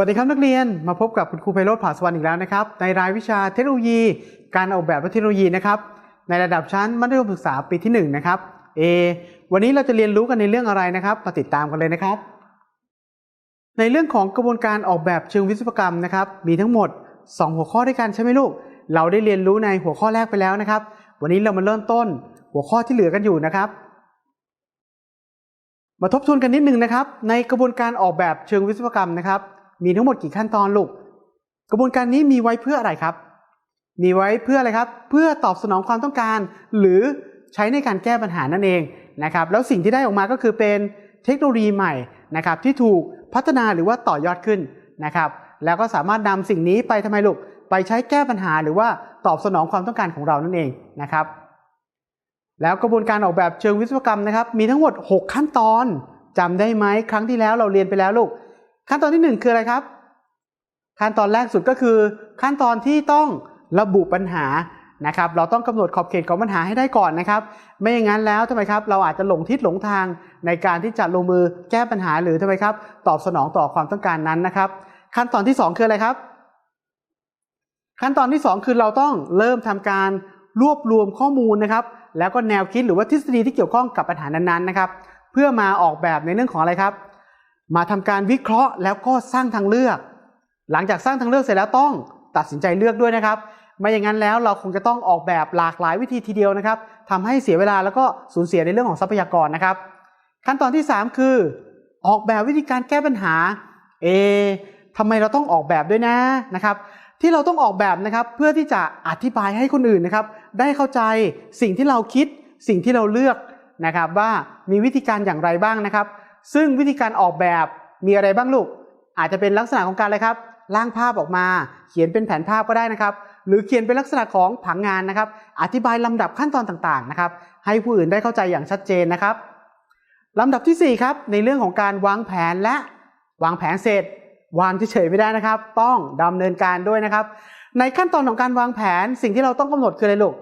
สวัสดีครับนักเรียนมาพบกับคุณครูไพโรธผาสวรรค์อีกแล้วนะครับ ในรายวิชาเทคโนโลยี การออกแบบและเทคโนโลยีนะครับ ในระดับชั้นมัธยมศึกษาปีที่1นะครับ A วันนี้เราจะเรียนรู้กันในเรื่องอะไรนะครับมาติดตามกันเลยนะครับ ในเรื่องของกระบวนการออกแบบเชิงวิศวกรรมนะครับ มีทั้งหมด 2 หัวข้อด้วยกันใช่ไหมลูก เราได้เรียนรู้ในหัวข้อแรกไปแล้วนะครับ วันนี้เรามาเริ่มต้นหัวข้อที่เหลือกันอยู่นะครับมาทบทวนกันนิดนึงนะครับ ในกระบวนการออกแบบเชิงวิศวกรรมนะครับ มีทั้งหมดกี่ขั้นตอนลูก กระบวนการนี้มีไว้เพื่ออะไรครับ มีไว้เพื่ออะไรครับ เพื่อตอบสนองความต้องการ หรือใช้ในการแก้ปัญหานั่นเองนะครับ แล้วสิ่งที่ได้ออกมาก็คือเป็นเทคโนโลยีใหม่นะครับที่ถูกพัฒนาหรือว่าต่อยอดขึ้นนะครับ แล้วก็สามารถนำสิ่งนี้ไปทำไมลูก ไปใช้แก้ปัญหาหรือว่าตอบสนองความต้องการของเรานั่นเองนะครับ แล้วกระบวนการออกแบบเชิงวิศวกรรมนะครับ มีทั้งหมด 6 ขั้นตอนจำได้ไหมครั้งที่แล้วเราเรียนไปแล้วลูก ขั้นตอนที่ 1 คืออะไรครับ ขั้นตอนแรกสุดก็คือ ขั้นตอนที่ต้องระบุปัญหานะครับ เราต้องกำหนดขอบเขตของปัญหาให้ได้ก่อนนะครับ ไม่อย่างนั้นแล้วทำไมครับ เราอาจจะหลงทิศหลงทางในการที่จะลงมือแก้ปัญหาหรือทำไมครับ ตอบสนองต่อความต้องการนั้นนะครับ ขั้นตอนที่ 2 คืออะไรครับ ขั้นตอนที่ 2 คือเราต้องเริ่มทำการรวบรวมข้อมูลนะครับ แล้วก็แนวคิดหรือว่าทฤษฎีที่เกี่ยวข้องกับปัญหานั้นๆนะครับ เพื่อมาออกแบบในเรื่องของอะไรครับ มาทำการวิเคราะห์แล้วก็สร้างทางเลือก หลังจากสร้างทางเลือกเสร็จแล้วต้องตัดสินใจเลือกด้วยนะครับ ไม่อย่างนั้นแล้วเราคงจะต้องออกแบบหลากหลายวิธีทีเดียวนะครับทำให้เสียเวลาแล้วก็สูญเสียในเรื่องของทรัพยากรนะครับ ขั้นตอนที่ 3 คือ ออกแบบวิธีการแก้ปัญหาเอทำไมเราต้องออกแบบด้วยนะนะครับ ที่เราต้องออกแบบนะครับเพื่อที่จะอธิบายให้คนอื่นนะครับ ได้เข้าใจสิ่งที่เราคิดสิ่งที่เราเลือกนะครับว่ามีวิธีการอย่างไรบ้างนะครับ ซึ่งวิธีการออกแบบมีอะไรบ้างลูก อาจจะเป็นลักษณะของการอะไรครับร่างภาพออกมา เขียนเป็นแผนภาพก็ได้นะครับ หรือเขียนเป็นลักษณะของผังงานนะครับ อธิบายลำดับขั้นตอนต่างๆนะครับ ให้ผู้อื่นได้เข้าใจอย่างชัดเจนนะครับลำดับที่ 4 ครับ ในเรื่องของการวางแผนและวางแผนเสร็จ วางเฉยๆไม่ได้นะครับ ต้องดำเนินการด้วยนะครับ ในขั้นตอนของการวางแผนสิ่งที่เราต้องกำหนดคืออะไรลูก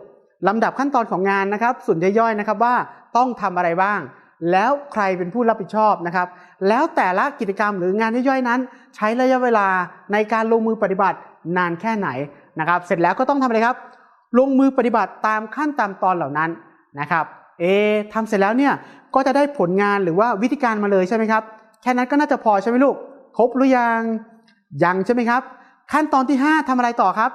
ลำดับขั้นตอนของงานนะครับส่วนย่อยๆนะครับว่าต้องทำอะไรบ้าง แล้วใครเป็นผู้รับผิดชอบนะครับ แล้วแต่ละกิจกรรมหรืองานย่อยๆนั้น ใช้ระยะเวลาในการลงมือปฏิบัตินานแค่ไหนนะครับ เสร็จแล้วก็ต้องทำอะไรครับ ลงมือปฏิบัติตามขั้นตามตอนเหล่านั้นนะครับ เอทำเสร็จแล้วเนี่ยก็จะได้ผลงานหรือว่าวิธีการมาเลยใช่ไหมครับ แค่นั้นก็น่าจะพอใช่ไหมลูก ครบหรือยัง ยังใช่ไหมครับ ขั้นตอนที่ 5ทำอะไรต่อครับ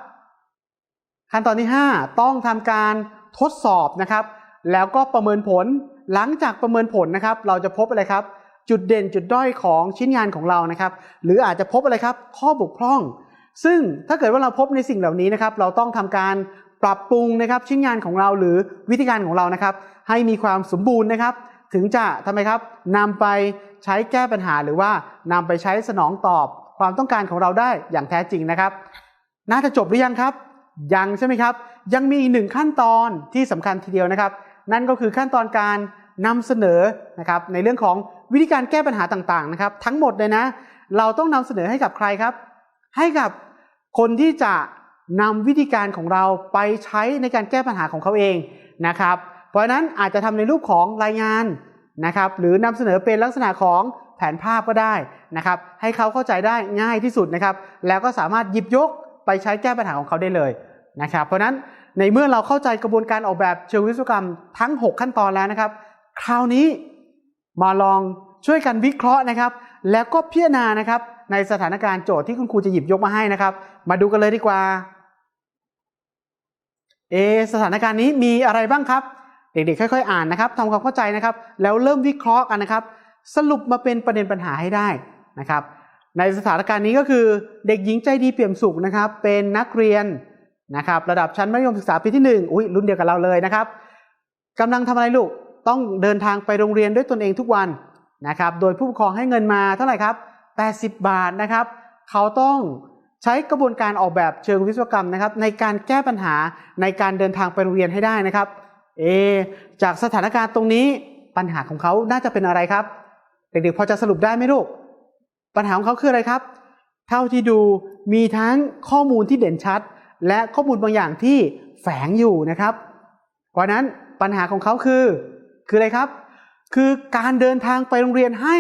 ขั้นตอนที่ 5 ต้องทำการทดสอบนะครับ แล้วก็ประเมินผล หลังจากประเมินผลนะครับ เราจะพบอะไรครับ จุดเด่นจุดด้อยของชิ้นงานของเรานะครับ หรืออาจจะพบอะไรครับ ข้อบกพร่อง ซึ่งถ้าเกิดว่าเราพบในสิ่งเหล่านี้นะครับ เราต้องทำการปรับปรุงนะครับ ชิ้นงานของเราหรือวิธีการของเรานะครับ ให้มีความสมบูรณ์นะครับ ถึงจะทำไมครับนำไปใช้แก้ปัญหาหรือว่านำไปใช้สนองตอบความต้องการของเราได้อย่างแท้จริงนะครับ น่าจะจบหรือยังครับ ยังใช่ไหมครับ ยังมีอีกหนึ่งขั้นตอนที่สำคัญทีเดียวนะครับ นั่นก็คือขั้นตอนการนำเสนอนะครับในเรื่องของวิธีการแก้ปัญหาต่างๆนะครับ ทั้งหมดเลยนะ เราต้องนำเสนอให้กับใครครับ ให้กับคนที่จะนำวิธีการของเราไปใช้ในการแก้ปัญหาของเขาเองนะครับ เพราะฉะนั้นอาจจะทำในรูปของรายงานนะครับ หรือนำเสนอเป็นลักษณะของแผนภาพก็ได้นะครับ ให้เขาเข้าใจได้ง่ายที่สุดนะครับ แล้วก็สามารถหยิบยกไปใช้แก้ปัญหาของเขาได้เลยนะครับ เพราะฉะนั้น ในเมื่อเราเข้าใจกระบวนการออกแบบเชิงวิศวกรรมทั้ง 6 ขั้นตอนแล้วนะครับ คราวนี้มาลองช่วยกันวิเคราะห์นะครับ แล้วก็พิจารณานะครับ ในสถานการณ์โจทย์ที่คุณครูจะหยิบยกมาให้นะครับ มาดูกันเลยดีกว่าเอสถานการณ์นี้มีอะไรบ้างครับ เด็กๆค่อยๆ อ่านนะครับทำความเข้าใจนะครับ แล้วเริ่มวิเคราะห์กันนะครับ สรุปมาเป็นประเด็นปัญหาให้ได้นะครับ ในสถานการณ์นี้ก็คือ เด็กหญิงใจดีเปี่ยมสุขนะครับ เป็นนักเรียน นะครับระดับชั้นมัธยมศึกษาปีที่1อุ้ยรุ่นเดียวกับเราเลยนะครับกำลังทำอะไรลูกต้องเดินทางไปโรงเรียนด้วยตนเองทุกวันนะครับโดยผู้ปกครองให้เงินมาเท่าไหร่ครับ80 บาทนะครับเขาต้องใช้กระบวนการออกแบบเชิงวิศวกรรมนะครับ ในการแก้ปัญหาในการเดินทางไปโรงเรียนให้ได้นะครับเอจากสถานการณ์ตรงนี้ปัญหาของเขาน่าจะเป็นอะไรครับ เด็กๆพอจะสรุปได้ไหมลูก ปัญหาของเขาคืออะไรครับ เท่าที่ดูมีทั้งข้อมูลที่เด่นชัด และข้อมูลบางอย่างที่แฝงอยู่นะครับ เพราะนั้นปัญหาของเขาคือ คืออะไรครับ คือการเดินทางไปโรงเรียนให้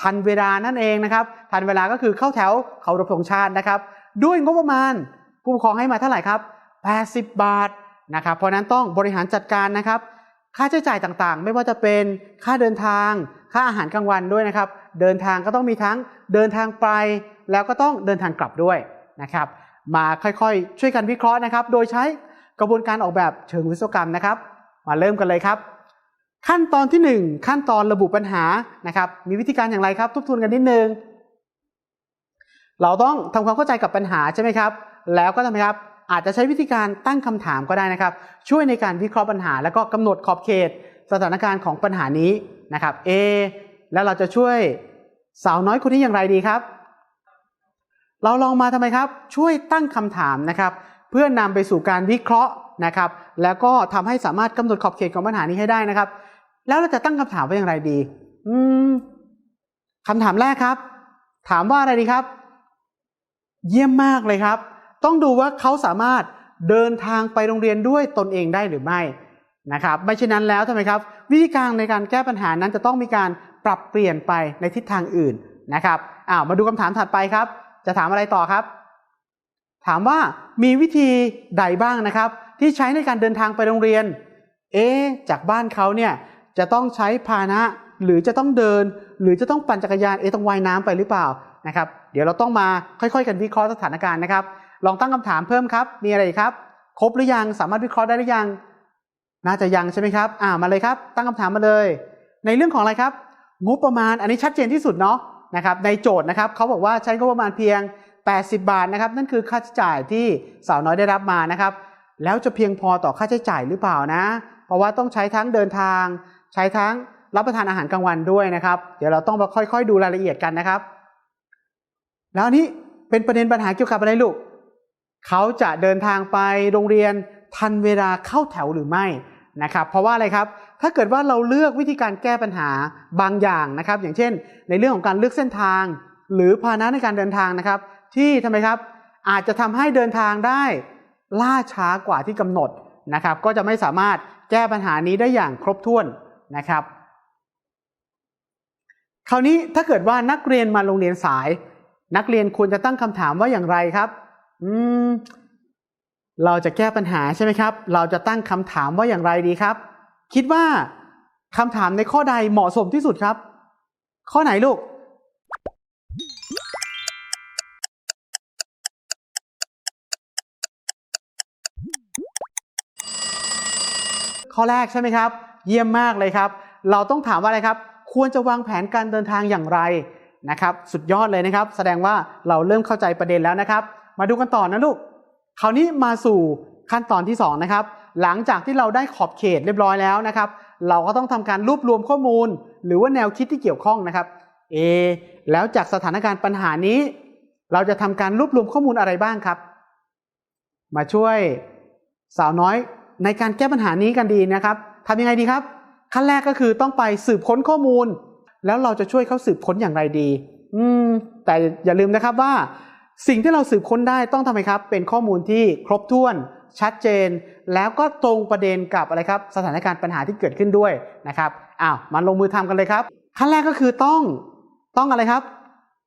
ทันเวลานั่นเองนะครับ ทันเวลาก็คือเข้าแถวเคารพธงชาตินะครับ ด้วยงบประมาณผู้ปกครองให้มาเท่าไหร่ครับ 80 บาทนะครับ เพราะฉะนั้นต้องบริหารจัดการนะครับ ค่าใช้จ่ายต่างๆ ไม่ว่าจะเป็นค่าเดินทาง ค่าอาหารกลางวันด้วยนะครับ เดินทางก็ต้องมีทั้งเดินทางไป แล้วก็ต้องเดินทางกลับด้วยนะครับ มาค่อยๆ ช่วยกันวิเคราะห์นะครับ โดยใช้กระบวนการออกแบบเชิงวิศวกรรมนะครับ มาเริ่มกันเลยครับ ขั้นตอนที่ 1 ขั้นตอนระบุปัญหานะครับ มีวิธีการอย่างไรครับทบทวนกันนิดนึง เราต้องทำความเข้าใจกับปัญหาใช่ไหมครับ แล้วก็ทำไมครับอาจจะใช้วิธีการตั้งคำถามก็ได้นะครับ ช่วยในการวิเคราะห์ปัญหา แล้วก็กำหนดขอบเขต สถานการณ์ของปัญหานี้นะครับ A แล้วเราจะช่วยสาวน้อยคนนี้อย่างไรดีครับ เราลองมาทำไมครับ ช่วยตั้งคำถามนะครับ เพื่อนำไปสู่การวิเคราะห์นะครับ แล้วก็ทำให้สามารถกำหนดขอบเขตของปัญหานี้ให้ได้นะครับ แล้วเราจะตั้งคำถามไว้อย่างไรดี อืมคำถามแรกครับ ถามว่าอะไรดีครับ เยี่ยมมากเลยครับ ต้องดูว่าเขาสามารถเดินทางไปโรงเรียนด้วยตนเองได้หรือไม่นะครับไม่เช่นนั้นแล้วทำไมครับ วิธีการในการแก้ปัญหานั้นจะต้องมีการปรับเปลี่ยนไปในทิศทางอื่นนะครับอ้าวมาดูคำถามถัดไปครับ จะถามอะไรต่อครับ ถามว่ามีวิธีใดบ้างนะครับ ที่ใช้ในการเดินทางไปโรงเรียน เอ๊ะจากบ้านเขาเนี่ยจะต้องใช้พาหนะ หรือจะต้องเดิน หรือจะต้องปั่นจักรยานเอ๊ะต้องว่ายน้ำไปหรือเปล่านะครับ เดี๋ยวเราต้องมาค่อยๆ กันวิเคราะห์สถานการณ์นะครับ ลองตั้งคำถามเพิ่มครับ มีอะไรครับ ครบหรือยังสามารถวิเคราะห์ได้หรือยัง น่าจะยังใช่ไหมครับ อ่ามาเลยครับ ตั้งคำถามมาเลย ในเรื่องของอะไรครับ งบประมาณอันนี้ชัดเจนที่สุดเนาะ นะครับในโจทย์นะครับเขาบอกว่าใช้งบประมาณเพียง 80 บาทนะครับนั่นคือค่าใช้จ่ายที่สาวน้อยได้รับมานะครับ แล้วจะเพียงพอต่อค่าใช้จ่ายหรือเปล่านะ เพราะว่าต้องใช้ทั้งเดินทาง ใช้ทั้งรับประทานอาหารกลางวันด้วยนะครับ เดี๋ยวเราต้องมาค่อยๆ ดูรายละเอียดกันนะครับ แล้วนี้เป็นประเด็นปัญหาเกี่ยวกับอะไรลูกเขาจะเดินทางไปโรงเรียนทันเวลาเข้าแถวหรือไม่นะครับ เพราะว่าอะไรครับ ถ้าเกิดว่าเราเลือกวิธีการแก้ปัญหาบางอย่างนะครับ อย่างเช่น ในเรื่องของการเลือกเส้นทาง หรือพาหนะในการเดินทางนะครับ ที่ทำไมครับอาจจะทำให้เดินทางได้ล่าช้ากว่าที่กำหนดนะครับ ก็จะไม่สามารถแก้ปัญหานี้ได้อย่างครบถ้วนนะครับ คราวนี้ถ้าเกิดว่านักเรียนมาโรงเรียนสาย นักเรียนควรจะตั้งคำถามว่าอย่างไรครับอืมเราจะแก้ปัญหาใช่ไหมครับ เราจะตั้งคำถามว่าอย่างไรดีครับ คิดว่าคำถามในข้อใดเหมาะสมที่สุดครับ ข้อไหนลูก ข้อแรกใช่ไหมครับ เยี่ยมมากเลยครับ เราต้องถามว่าอะไรครับ ควรจะวางแผนการเดินทางอย่างไรนะครับ สุดยอดเลยนะครับ แสดงว่าเราเริ่มเข้าใจประเด็นแล้วนะครับ มาดูกันต่อนะลูก คราวนี้มาสู่ขั้นตอนที่ 2 นะครับ หลังจากที่เราได้ขอบเขตเรียบร้อยแล้วนะครับ เราก็ต้องทำการรวบรวมข้อมูล หรือว่าแนวคิดที่เกี่ยวข้องนะครับเอแล้วจากสถานการณ์ปัญหานี้ เราจะทำการรวบรวมข้อมูลอะไรบ้างครับ มาช่วยสาวน้อยในการแก้ปัญหานี้กันดีนะครับทำยังไงดีครับ ขั้นแรกก็คือต้องไปสืบค้นข้อมูล แล้วเราจะช่วยเขาสืบค้นอย่างไรดี อืม แต่อย่าลืมนะครับว่า สิ่งที่เราสืบค้นได้ต้องทำไมครับ เป็นข้อมูลที่ครบถ้วน ชัดเจน แล้วก็ตรงประเด็นกับอะไรครับสถานการณ์ปัญหาที่เกิดขึ้นด้วยนะครับอ้าวมาลงมือทำกันเลยครับ ขั้นแรกก็คือต้องต้องอะไรครับ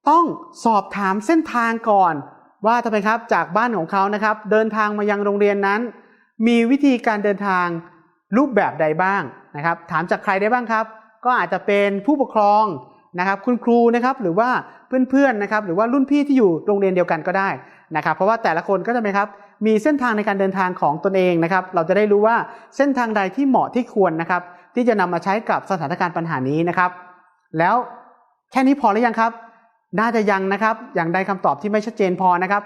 ต้องสอบถามเส้นทางก่อน ว่าทำไมครับจากบ้านของเขานะครับ เดินทางมายังโรงเรียนนั้น มีวิธีการเดินทางรูปแบบใดบ้างนะครับ ถามจากใครได้บ้างครับ ก็อาจจะเป็นผู้ปกครองนะครับคุณครูนะครับหรือว่าเพื่อนๆนะครับหรือว่ารุ่นพี่ที่อยู่โรงเรียนเดียวกันก็ได้นะครับ เพราะว่าแต่ละคนก็จะไหมครับ มีเส้นทางในการเดินทางของตนเองนะครับ เราจะได้รู้ว่าเส้นทางใดที่เหมาะที่ควรนะครับ ที่จะนำมาใช้กับสถานการณ์ปัญหานี้นะครับ แล้วแค่นี้พอหรือยังครับ น่าจะยังนะครับ อย่างใดคำตอบที่ไม่ชัดเจนพอนะครับ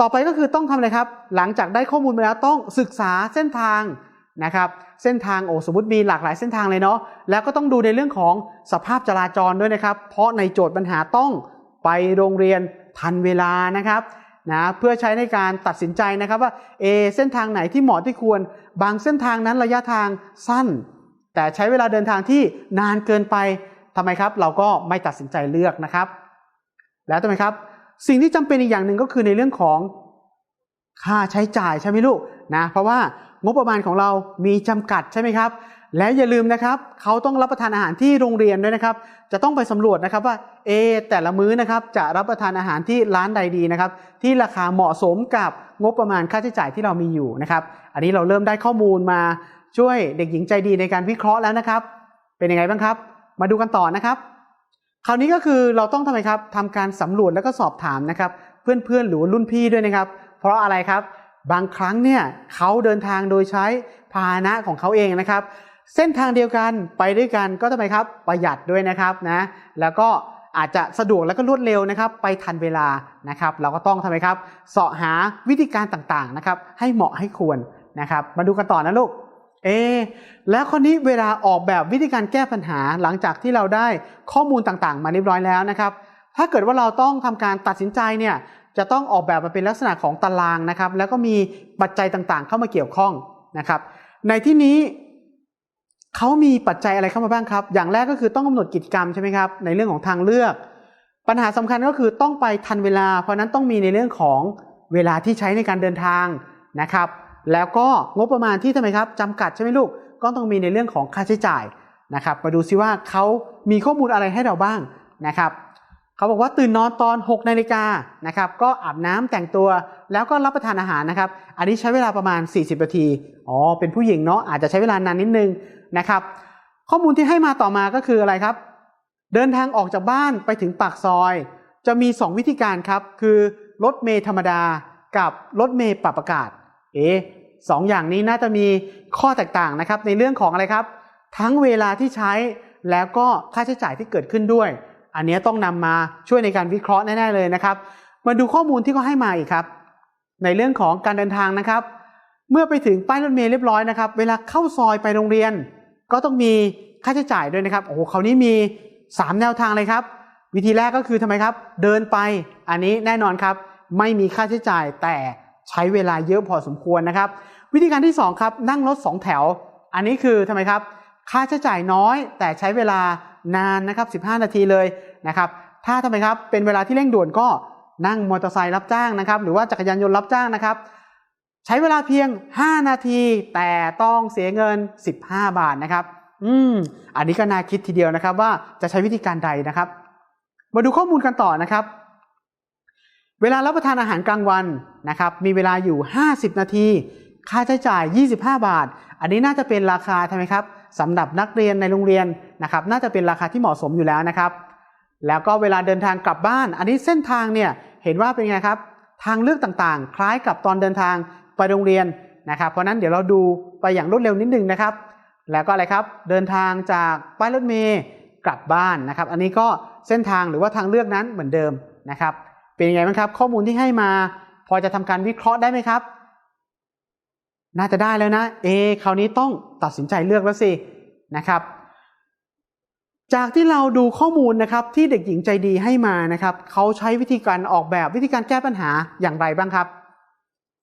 ต่อไปก็คือต้องทำอะไรครับ หลังจากได้ข้อมูลมาแล้วต้องศึกษาเส้นทางนะครับ เส้นทางโอ้สมมติมีหลากหลายเส้นทางเลยเนาะ แล้วก็ต้องดูในเรื่องของสภาพจราจรด้วยนะครับ เพราะในโจทย์ปัญหาต้องไปโรงเรียนทันเวลานะครับ นะเพื่อใช้ในการตัดสินใจนะครับว่าเอเส้นทางไหนที่เหมาะที่ควร บางเส้นทางนั้นระยะทางสั้น แต่ใช้เวลาเดินทางที่นานเกินไปทำไมครับ เราก็ไม่ตัดสินใจเลือกนะครับ แล้วทำไมครับ สิ่งที่จำเป็นอีกอย่างหนึ่งก็คือในเรื่องของค่าใช้จ่ายใช่ไหมลูกนะเพราะว่างบประมาณของเรามีจำกัดใช่ไหมครับ แล้วอย่าลืมนะครับเขาต้องรับประทานอาหารที่โรงเรียนด้วยนะครับ จะต้องไปสำรวจนะครับว่าเอแต่ละมื้อนะครับจะรับประทานอาหารที่ร้านใดดีนะครับ ที่ราคาเหมาะสมกับงบประมาณค่าใช้จ่ายที่เรามีอยู่นะครับ อันนี้เราเริ่มได้ข้อมูลมาช่วยเด็กหญิงใจดีในการวิเคราะห์แล้วนะครับ เป็นยังไงบ้างครับ มาดูกันต่อนะครับ คราวนี้ก็คือเราต้องทำไมครับทำการสำรวจแล้วก็สอบถามนะครับ เพื่อนๆหรือรุ่นพี่ด้วยนะครับ เพราะอะไรครับบางครั้งเนี่ยเขาเดินทางโดยใช้พาหนะของเขาเองนะครับ เส้นทางเดียวกันไปด้วยกันก็ทำไมครับประหยัดด้วยนะครับนะแล้วก็อาจจะสะดวกแล้วก็รวดเร็วนะครับไปทันเวลานะครับเราก็ต้องทำไมครับเสาะหาวิธีการต่างๆนะครับให้เหมาะให้ควรนะครับมาดูกันต่อนะลูกเอแล้วคนนี้เวลาออกแบบวิธีการแก้ปัญหาหลังจากที่เราได้ข้อมูลต่างๆ มาเรียบร้อยแล้วนะครับ ถ้าเกิดว่าเราต้องทำการตัดสินใจเนี่ยจะต้องออกแบบมาเป็นลักษณะของตารางนะครับ แล้วก็มีปัจจัยต่างๆ เข้ามาเกี่ยวข้องนะครับ ในที่นี้ เขามีปัจจัยอะไรเข้ามาบ้างครับ อย่างแรกก็คือต้องกำหนดกิจกรรมใช่ไหมครับ ในเรื่องของทางเลือก ปัญหาสำคัญก็คือต้องไปทันเวลา เพราะนั้นต้องมีในเรื่องของเวลาที่ใช้ในการเดินทางนะครับ แล้วก็งบประมาณที่ทำไมครับจำกัดใช่ไหมลูก ก็ต้องมีในเรื่องของค่าใช้จ่ายนะครับ มาดูซิว่าเขามีข้อมูลอะไรให้เราบ้างนะครับเขาบอกว่าตื่นนอนตอน 6 นาฬิกานะครับ ก็อาบน้ำแต่งตัวแล้วก็รับประทานอาหารนะครับ อันนี้ใช้เวลาประมาณ 40 นาที อ๋อ เป็นผู้หญิงเนาะอาจจะใช้เวลานานนิดนึง นะครับ ข้อมูลที่ให้มาต่อมาก็คืออะไรครับ เดินทางออกจากบ้านไปถึงปากซอย จะมี 2 วิธีการครับ คือรถเมล์ธรรมดากับรถเมล์ปรับอากาศ เอ๊สองอย่างนี้น่าจะมีข้อแตกต่างนะครับ ในเรื่องของอะไรครับ ทั้งเวลาที่ใช้แล้วก็ค่าใช้จ่ายที่เกิดขึ้นด้วย อันนี้ต้องนำมาช่วยในการวิเคราะห์แน่ๆเลยนะครับ มาดูข้อมูลที่เขาให้มาอีกครับ ในเรื่องของการเดินทางนะครับ เมื่อไปถึงป้ายรถเมล์เรียบร้อยนะครับ เวลาเข้าซอยไปโรงเรียน ก็ต้องมีค่าใช้จ่ายด้วยนะครับโอ้โหคราวนี้มี 3 แนวทางเลยครับ วิธีแรกก็คือทำไมครับ เดินไปอันนี้แน่นอนครับ ไม่มีค่าใช้จ่ายแต่ใช้เวลาเยอะพอสมควรนะครับ วิธีการที่ 2 ครับ นั่งรถ 2 แถว อันนี้คือทำไมครับ ค่าใช้จ่ายน้อย แต่ใช้เวลานานนะครับ 15 นาทีเลยนะครับ ถ้าทำไมครับเป็นเวลาที่เร่งด่วนก็นั่งมอเตอร์ไซค์รับจ้างนะครับ หรือว่าจักรยานยนต์รับจ้างนะครับ ใช้เวลาเพียง 5 นาที แต่ต้องเสียเงิน 15 บาทนะครับ อืม อันนี้ก็น่าคิดทีเดียวนะครับว่าจะใช้วิธีการใดนะครับ มาดูข้อมูลกันต่อนะครับ เวลารับประทานอาหารกลางวันนะครับ มีเวลาอยู่ 50 นาที ค่าใช้จ่าย 25 บาท อันนี้น่าจะเป็นราคาทำไมครับสำหรับนักเรียนในโรงเรียนนะครับ น่าจะเป็นราคาที่เหมาะสมอยู่แล้วนะครับ แล้วก็เวลาเดินทางกลับบ้าน อันนี้เส้นทางเนี่ยเห็นว่าเป็นไงครับ ทางเลือกต่างๆ คล้ายกับตอนเดินทาง ไปโรงเรียนนะครับเพราะนั้นเดี๋ยวเราดูไปอย่างรวดเร็วนิดนึงนะครับ แล้วก็อะไรครับเดินทางจากป้ายรถเมล์กลับบ้านนะครับ อันนี้ก็เส้นทางหรือว่าทางเลือกนั้นเหมือนเดิมนะครับ เป็นยังไงบ้างครับ ข้อมูลที่ให้มา พอจะทำการวิเคราะห์ได้ไหมครับ น่าจะได้แล้วนะเอคราวนี้ต้องตัดสินใจเลือกแล้วสินะครับจากที่เราดูข้อมูลนะครับที่เด็กหญิงใจดีให้มานะครับเขาใช้วิธีการออกแบบวิธีการแก้ปัญหาอย่างไรบ้างครับ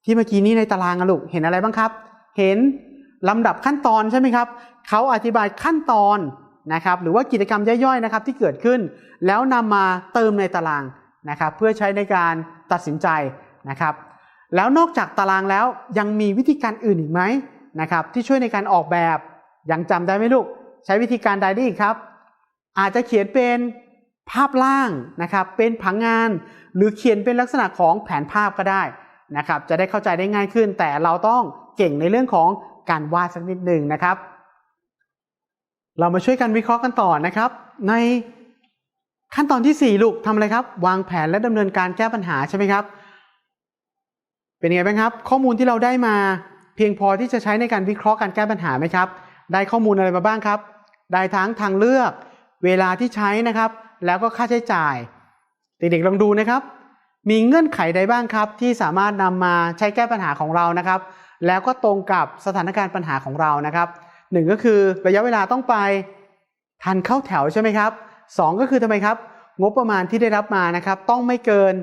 ที่เมื่อกี้นี้ในตารางอะลูกเห็นอะไรบ้างครับ เห็นลำดับขั้นตอนใช่ไหมครับเขาอธิบายขั้นตอนนะครับหรือว่ากิจกรรมย่อยๆนะครับที่เกิดขึ้น แล้วนำมาเติมในตารางนะครับเพื่อใช้ในการตัดสินใจนะครับ แล้วนอกจากตารางแล้วยังมีวิธีการอื่นอีกไหมนะครับที่ช่วยในการออกแบบยังจำได้ไหมลูก ใช้วิธีการใดได้อีกครับ อาจจะเขียนเป็นภาพล่างนะครับเป็นผังงาน หรือเขียนเป็นลักษณะของแผนภาพก็ได้ นะครับจะได้เข้าใจได้ง่ายขึ้น แต่เราต้องเก่งในเรื่องของการวาดสักนิดหนึ่งนะครับ เรามาช่วยกันวิเคราะห์กันต่อนะครับ ในขั้นตอนที่ 4 ลูกทำอะไรครับ วางแผนและดำเนินการแก้ปัญหาใช่ไหมครับ เป็นยังไงบ้างครับ ข้อมูลที่เราได้มาเพียงพอที่จะใช้ในการวิเคราะห์การแก้ปัญหาไหมครับ ได้ข้อมูลอะไรมาบ้างครับ ได้ทั้งทางเลือก เวลาที่ใช้นะครับ แล้วก็ค่าใช้จ่าย เด็กๆลองดูนะครับ มีเงื่อนไขใดบ้างครับ ที่สามารถนำมาใช้แก้ปัญหาของเรานะครับ แล้วก็ตรงกับสถานการณ์ปัญหาของเรานะครับหนึ่งก็คือระยะเวลาต้องไปทันเข้าแถวใช่ไหมครับสองก็คือทำไมครับ งบประมาณที่ได้รับมานะครับ ต้องไม่เกิน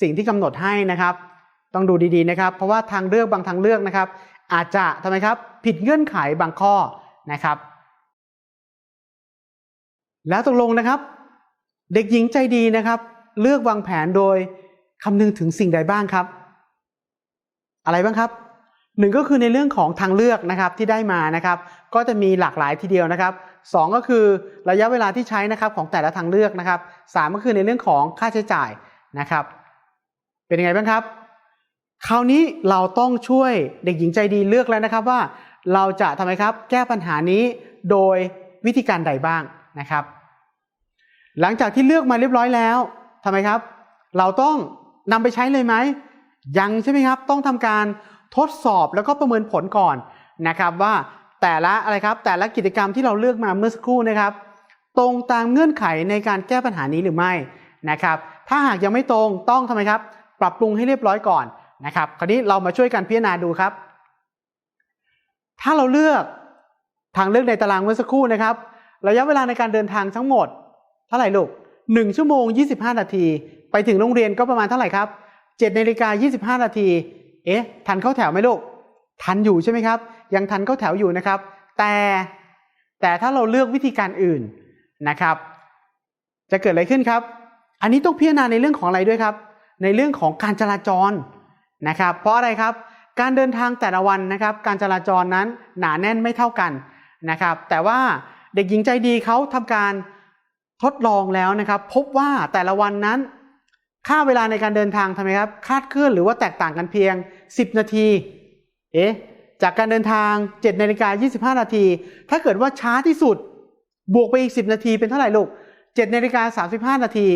สิ่งที่กำหนดให้นะครับ ต้องดูดีๆนะครับ เพราะว่าทางเลือกบางทางเลือกนะครับ อาจจะทำไมครับ ผิดเงื่อนไขบางข้อนะครับ แล้วตกลงนะครับ เด็กหญิงใจดีนะครับ เลือกวางแผนโดย คำนึงถึงสิ่งใดบ้างครับ อะไรบ้างครับหนึ่งก็คือในเรื่องของทางเลือกนะครับที่ได้มานะครับ ก็จะมีหลากหลายทีเดียวนะครับสองก็คือระยะเวลาที่ใช้นะครับของแต่ละทางเลือกนะครับสามก็คือในเรื่องของค่าใช้จ่ายนะครับ เป็นยังไงบ้างครับ คราวนี้เราต้องช่วยเด็กหญิงใจดีเลือกแล้วนะครับว่า เราจะทำไมครับ แก้ปัญหานี้โดยวิธีการใดบ้างนะครับ หลังจากที่เลือกมาเรียบร้อยแล้วทำไมครับ เราต้อง นำไปใช้เลยไหมยังใช่ไหมครับ ต้องทำการทดสอบแล้วก็ประเมินผลก่อนนะครับว่าแต่ละอะไรครับแต่ละกิจกรรมที่เราเลือกมาเมื่อสักครู่นะครับ ตรงตามเงื่อนไขในการแก้ปัญหานี้หรือไม่นะครับ ถ้าหากยังไม่ตรงต้องทำไมครับ ปรับปรุงให้เรียบร้อยก่อนนะครับ คราวนี้เรามาช่วยกันพิจารณาดูครับ ถ้าเราเลือกทางเลือกในตารางเมื่อสักครู่นะครับ ระยะเวลาในการเดินทางทั้งหมด เท่าไหร่ลูก1ชั่วโมง 25 นาที ไปถึงโรงเรียนก็ประมาณเท่าไหร่ครับ7นาฬิกา25 นาที เอ๊ะ ทันเข้าแถวไหมลูก ทันอยู่ใช่ไหมครับ ยังทันเข้าแถวอยู่นะครับ แต่ แต่ถ้าเราเลือกวิธีการอื่นนะครับ จะเกิดอะไรขึ้นครับ อันนี้ต้องพิจารณาในเรื่องของอะไรด้วยครับ ในเรื่องของการจราจรนะครับ เพราะอะไรครับ การเดินทางแต่ละวันนะครับ การจราจรนั้นหนาแน่นไม่เท่ากันนะครับ แต่ว่าเด็กหญิงใจดีเขาทำการทดลองแล้วนะครับ พบว่าแต่ละวันนั้น ค่าเวลาในการเดินทางทำไมครับคาดเคลื่อนหรือว่าแตกต่างกันเพียง 10 นาที เอ๊ะจากการเดินทาง7นาฬิกา25 นาที ถ้าเกิดว่าช้าที่สุด บวกไปอีก 10 นาทีเป็นเท่าไหร่ลูก7นาฬิกา35 นาที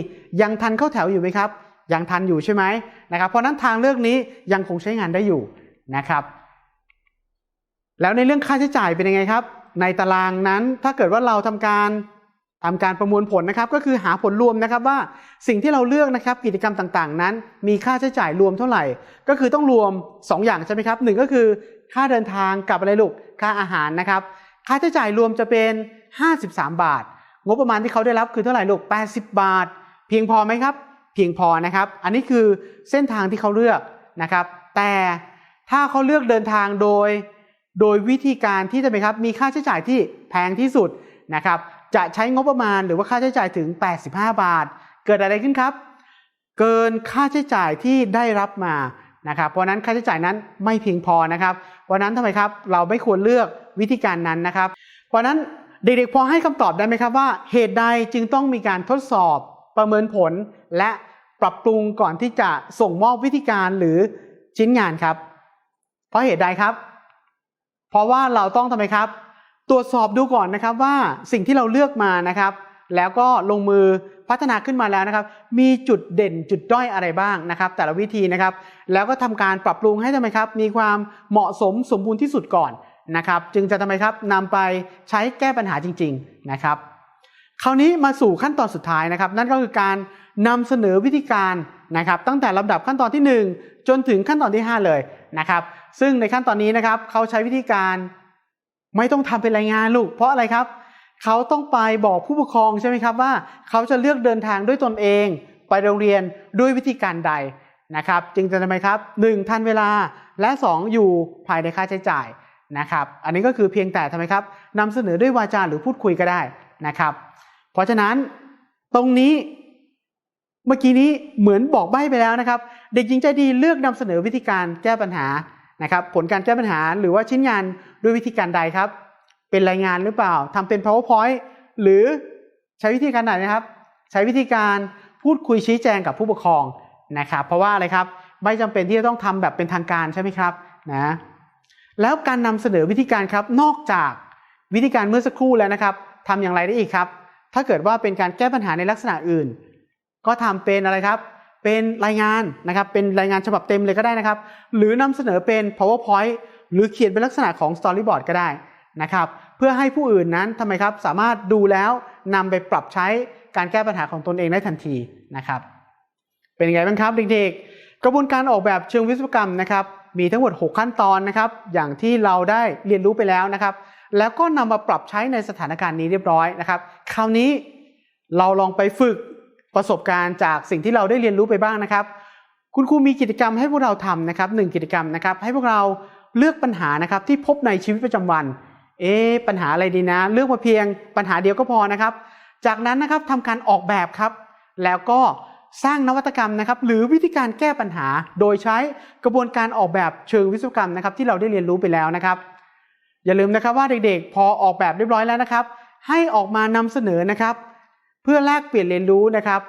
ยังทันเข้าแถวอยู่ไหมครับ ยังทันอยู่ใช่ไหมนะครับ เพราะนั้นทางเลือกนี้ยังคงใช้งานได้อยู่นะครับ แล้วในเรื่องค่าใช้จ่ายเป็นยังไงครับ ในตารางนั้นถ้าเกิดว่าเราทำการ ทำการประมวลผลนะครับก็คือหาผลรวมนะครับว่าสิ่งที่เราเลือกนะครับกิจกรรมต่างๆ นั้น มีค่าใช้จ่ายรวมเท่าไหร่ ก็คือต้องรวม 2 อย่างใช่ไหมครับหนึ่งก็คือค่าเดินทางกับอะไรลูกค่าอาหารนะครับ ค่าใช้จ่ายรวมจะเป็น 53 บาท งบประมาณที่เขาได้รับคือเท่าไหร่ลูก 80 บาท เพียงพอไหมครับ เพียงพอนะครับ อันนี้คือเส้นทางที่เขาเลือกนะครับ แต่ถ้าเขาเลือกเดินทางโดย โดยวิธีการที่จะไหมครับมีค่าใช้จ่ายที่แพงที่สุดนะครับ จะใช้งบประมาณหรือว่าค่าใช้จ่ายถึง 85 บาท เกิดอะไรขึ้นครับ เกินค่าใช้จ่ายที่ได้รับมานะครับ เพราะนั้นค่าใช้จ่ายนั้นไม่เพียงพอนะครับ เพราะนั้นทำไมครับเราไม่ควรเลือกวิธีการนั้นนะครับ เพราะนั้นเด็กๆพอให้คำตอบได้ไหมครับว่า เหตุใดจึงต้องมีการทดสอบประเมินผล และปรับปรุงก่อนที่จะส่งมอบวิธีการหรือชิ้นงานครับ เพราะเหตุใดครับ เพราะว่าเราต้องทำไมครับ ตรวจสอบดูก่อนนะครับว่าสิ่งที่เราเลือกมานะครับ แล้วก็ลงมือพัฒนาขึ้นมาแล้วนะครับ มีจุดเด่นจุดด้อยอะไรบ้างนะครับ แต่ละวิธีนะครับ แล้วก็ทำการปรับปรุงให้ทำไมครับ มีความเหมาะสมสมบูรณ์ที่สุดก่อนนะครับ จึงจะทำไมครับนำไปใช้แก้ปัญหาจริง ๆนะครับ คราวนี้มาสู่ขั้นตอนสุดท้ายนะครับ นั่นก็คือการนำเสนอวิธีการนะครับ ตั้งแต่ลำดับขั้นตอนที่ 1 จนถึงขั้นตอนที่ 5 เลยนะครับ ซึ่งในขั้นตอนนี้นะครับเขาใช้วิธีการ ไม่ต้องทำเป็นรายงานลูก เพราะอะไรครับ เขาต้องไปบอกผู้ปกครองใช่ไหมครับว่า เขาจะเลือกเดินทางด้วยตนเอง ไปโรงเรียนด้วยวิธีการใดนะครับ จึงจะทำไมครับ 1. ทันเวลาและ 2. อยู่ภายในค่าใช้จ่ายนะครับ อันนี้ก็คือเพียงแต่ทำไมครับนำเสนอด้วยวาจาหรือพูดคุยก็ได้นะครับ เพราะฉะนั้นตรงนี้เมื่อกี้นี้เหมือนบอกใบ้ไปแล้วนะครับ เด็กหญิงใจดีเลือกนำเสนอวิธีการแก้ปัญหา นะครับผลการแก้ปัญหาหรือว่าชิ้นงานด้วยวิธีการใดครับ เป็นรายงานหรือเปล่าทำเป็น powerpoint หรือใช้วิธีการไหนนะครับ ใช้วิธีการพูดคุยชี้แจงกับผู้ปกครองนะครับ เพราะว่าอะไรครับไม่จำเป็นที่จะต้องทำแบบเป็นทางการใช่ไหมครับนะแล้วการนำเสนอวิธีการครับนอกจากวิธีการเมื่อสักครู่แล้วนะครับทำอย่างไรได้อีกครับ ถ้าเกิดว่าเป็นการแก้ปัญหาในลักษณะอื่น ก็ทำเป็นอะไรครับ เป็นรายงานนะครับ เป็นรายงานฉบับเต็มเลยก็ได้นะครับ หรือนำเสนอเป็น powerpoint หรือเขียนเป็นลักษณะของ storyboard ก็ได้นะครับ เพื่อให้ผู้อื่นนั้นทำไมครับ สามารถดูแล้วนำไปปรับใช้การแก้ปัญหาของตนเองได้ทันทีนะครับ เป็นไงบ้างครับเด็กๆ กระบวนการออกแบบเชิงวิศวกรรมนะครับ มีทั้งหมด 6 ขั้นตอนนะครับ อย่างที่เราได้เรียนรู้ไปแล้วนะครับ แล้วก็นำมาปรับใช้ในสถานการณ์นี้เรียบร้อยนะครับ คราวนี้เราลองไปฝึก ประสบการณ์จากสิ่งที่เราได้เรียนรู้ไปบ้างนะครับ คุณครูมีกิจกรรมให้พวกเราทำนะครับหนึ่งกิจกรรมนะครับ ให้พวกเราเลือกปัญหานะครับที่พบในชีวิตประจำวัน เอ๊ปัญหาอะไรดีนะ เลือกมาเพียงปัญหาเดียวก็พอนะครับ จากนั้นนะครับทำการออกแบบครับ แล้วก็สร้างนวัตกรรมนะครับ หรือวิธีการแก้ปัญหา โดยใช้กระบวนการออกแบบเชิงวิศวกรรมนะครับ ที่เราได้เรียนรู้ไปแล้วนะครับ อย่าลืมนะครับว่าเด็กๆ พอออกแบบเรียบร้อยแล้วนะครับ ให้ออกมานำเสนอนะครับ เพื่อแลกเปลี่ยนเรียนรู้นะครับ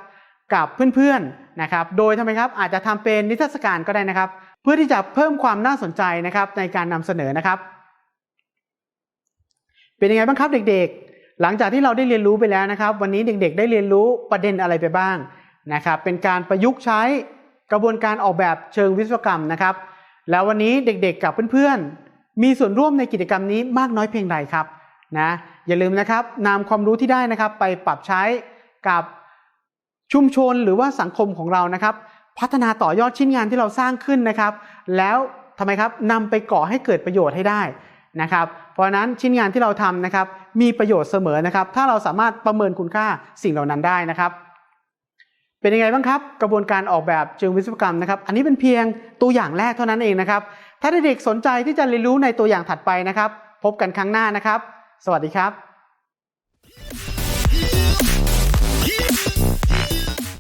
กับเพื่อนๆนะครับโดยทำไมครับอาจจะทำเป็นนิทรรศการก็ได้นะครับ เพื่อที่จะเพิ่มความน่าสนใจนะครับในการนำเสนอนะครับ เป็นยังไงบ้างครับเด็กๆ หลังจากที่เราได้เรียนรู้ไปแล้วนะครับ วันนี้เด็กๆ ได้เรียนรู้ประเด็นอะไรไปบ้างนะครับเป็นการประยุกต์ใช้กระบวนการออกแบบเชิงวิศวกรรมนะครับ แล้ววันนี้เด็กๆกับเพื่อนๆ มีส่วนร่วมในกิจกรรมนี้มากน้อยเพียงใดครับนะ อย่าลืมนะครับนำความรู้ที่ได้นะครับไปปรับใช้กับชุมชนหรือว่าสังคมของเรานะครับ พัฒนาต่อยอดชิ้นงานที่เราสร้างขึ้นนะครับ แล้วทำไมครับนำไปก่อให้เกิดประโยชน์ให้ได้นะครับ เพราะฉะนั้นชิ้นงานที่เราทำนะครับ มีประโยชน์เสมอนะครับ ถ้าเราสามารถประเมินคุณค่าสิ่งเหล่านั้นได้นะครับ เป็นยังไงบ้างครับ กระบวนการออกแบบเชิงวิศวกรรมนะครับ อันนี้เป็นเพียงตัวอย่างแรกเท่านั้นเองนะครับ ถ้าเด็กๆสนใจที่จะเรียนรู้ในตัวอย่างถัดไปนะครับ พบกันครั้งหน้านะครับ สวัสดีครับ